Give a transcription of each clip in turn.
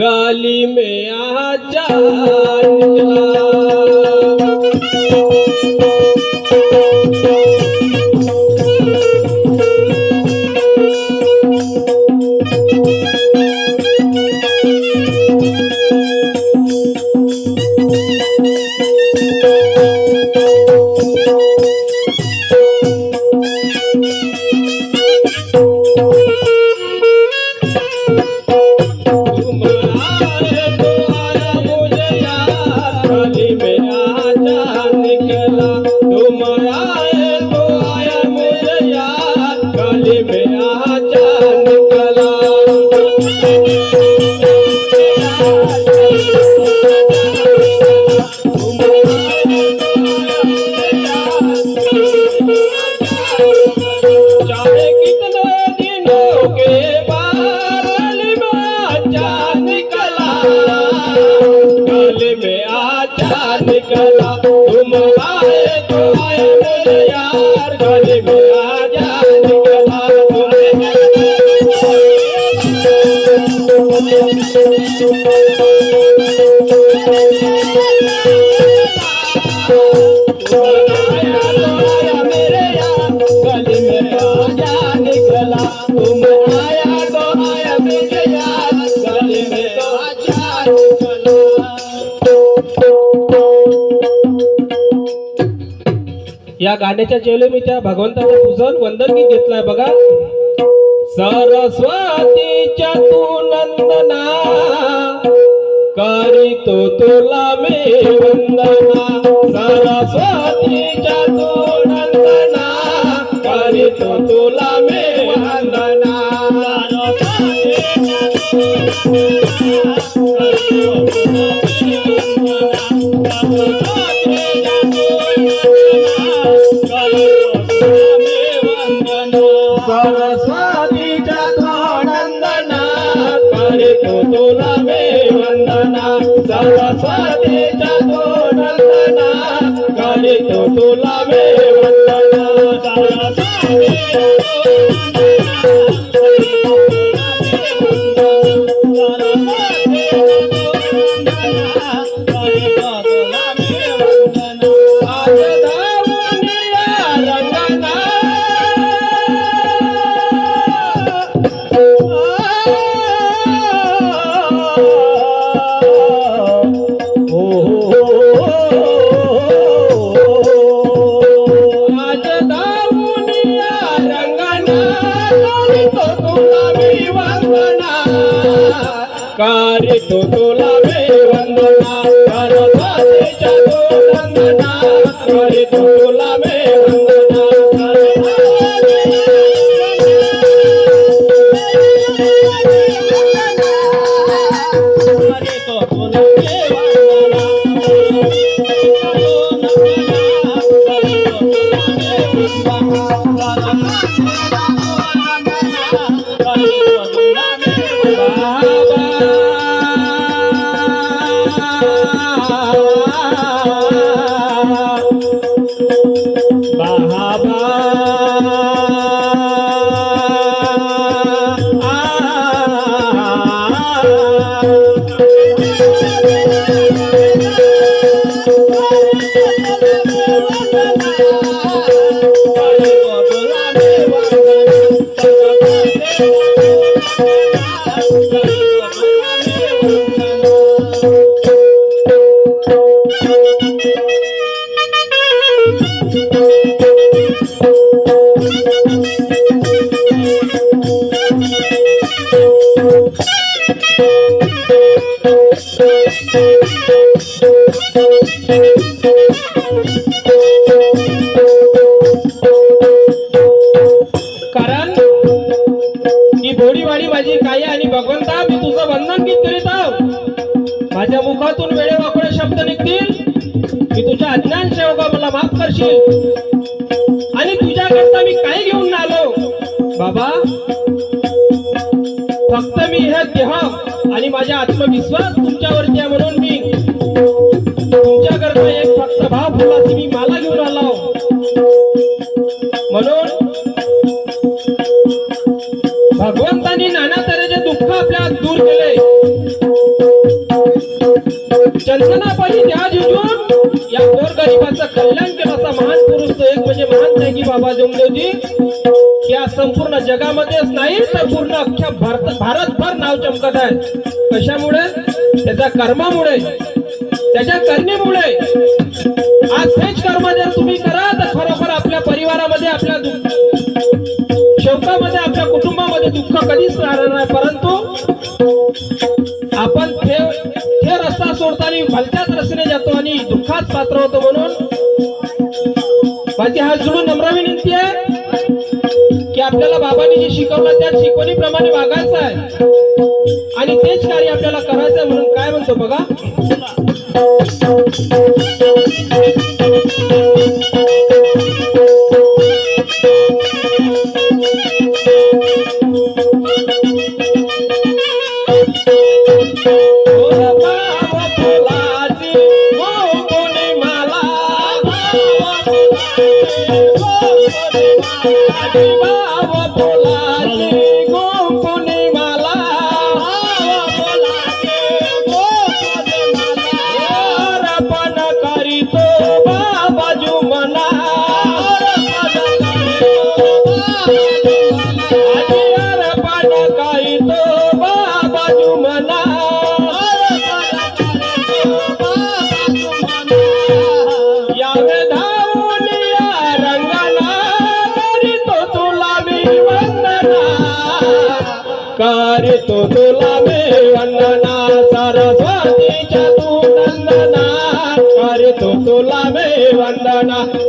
गाली में आजा निकला आजा गाण्याच्या चेले मी त्या भगवंताचं पूजन वंदन गीत घेतलंय बघा. सरस्वतीच्या तू नंदना करीतो तुला मी वंदना. सरस्वतीच्या तू नंदना करीतो तुला मी वंदना. सरस्वतीच्या Música कारण ही भोडीवाडी माझी काय आणि भगवंता मी तुझं वंदन गीत करीत आहो. माझ्या मुखातून वेळे वाकडे शब्द निघतील. मी तुझ्या अज्ञान सेवका मला माफ करशील. आणि तुझ्याकरता मी काय घेऊन आलो? बाबा फक्त मी ह्या घ्या आणि माझा आत्मविश्वास तुमच्यावरती आहे म्हणून मी तुमच्याकरता एक फक्त भाव फुलाची मी माला घेऊन आलो. म्हणून भगवंतानी नाना तऱ्हेचे दुःख आपल्या दूर केले. पाहिजे द्या जिजून या गोरगरिबाचं कल्याण एक म्हणजे महान त्यागी बाबा जमदेवजी या संपूर्ण जगामध्येच नाही तर पूर्ण अख्ख्या भारत भारतभर नाव चमकत आहे. कशामुळे? त्याच्या कर्मामुळे. त्याच्या करणीमुळे. आज हेच कर्म जर तुम्ही करा तर खरोखर आपल्या परिवारामध्ये आपल्या शोकामध्ये आपल्या कुटुंबामध्ये दुःख कधीच राहणार नाही. परंतु आपण ते ते रस्ता सोडताना भलत्याच रस्त्याने जातो आणि दुःखात पात्र होतो. जे शिकवलं त्या शिकवणीप्रमाणे वागायचं आहे. आणि तेच कार्य आपल्याला करायचं म्हणून काय म्हणतो बघा?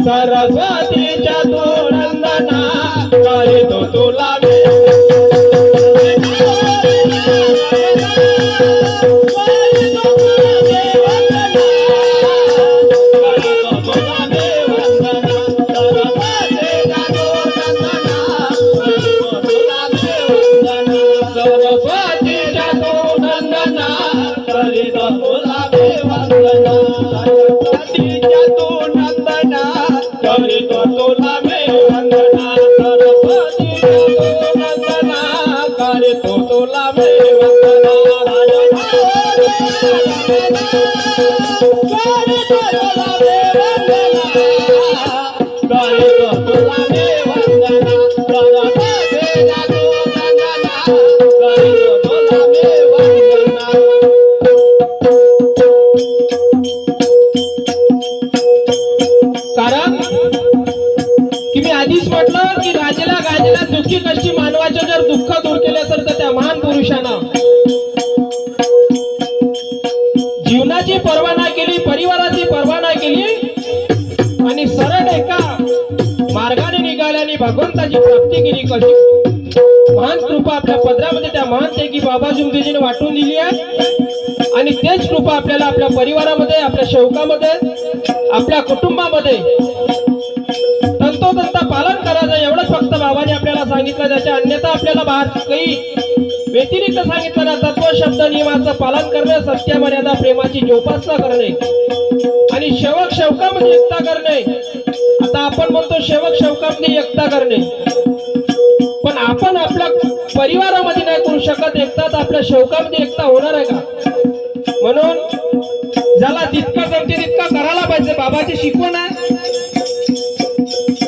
सरस्वतीच्या तू नंदना करीतो तुला भगवंताची प्राप्ती केली कशी? महान कृपा आपल्या पदरामध्ये त्या महान पैकी बाबा जुमदेजीने वाटून दिली आहे. आणि तेच कृपा आपल्याला आपल्या परिवारामध्ये आपल्या शौकामध्ये आपल्या कुटुंबामध्ये तंतोतंत पालन करायचं एवढंच फक्त बाबाने आपल्याला सांगितलं. त्याच्या अन्यथा आपल्याला बाहेर काही व्यतिरिक्त सांगितलं ना तत्व शब्द नियमाचं पालन करणे सत्य मर्यादा प्रेमाची जोपासना करणे आणि शेवक शेवकामध्ये एकता करणे आपण म्हणतो शेवक शेवकामध्ये एकता करणे. पण आपण आपल्या परिवारामध्ये नाही करू शकत एकता आपल्या शेवकामध्ये एकता होणार आहे का? म्हणून ज्याला जितका जमते तितका करायला पाहिजे. बाबाची शिकवण आहे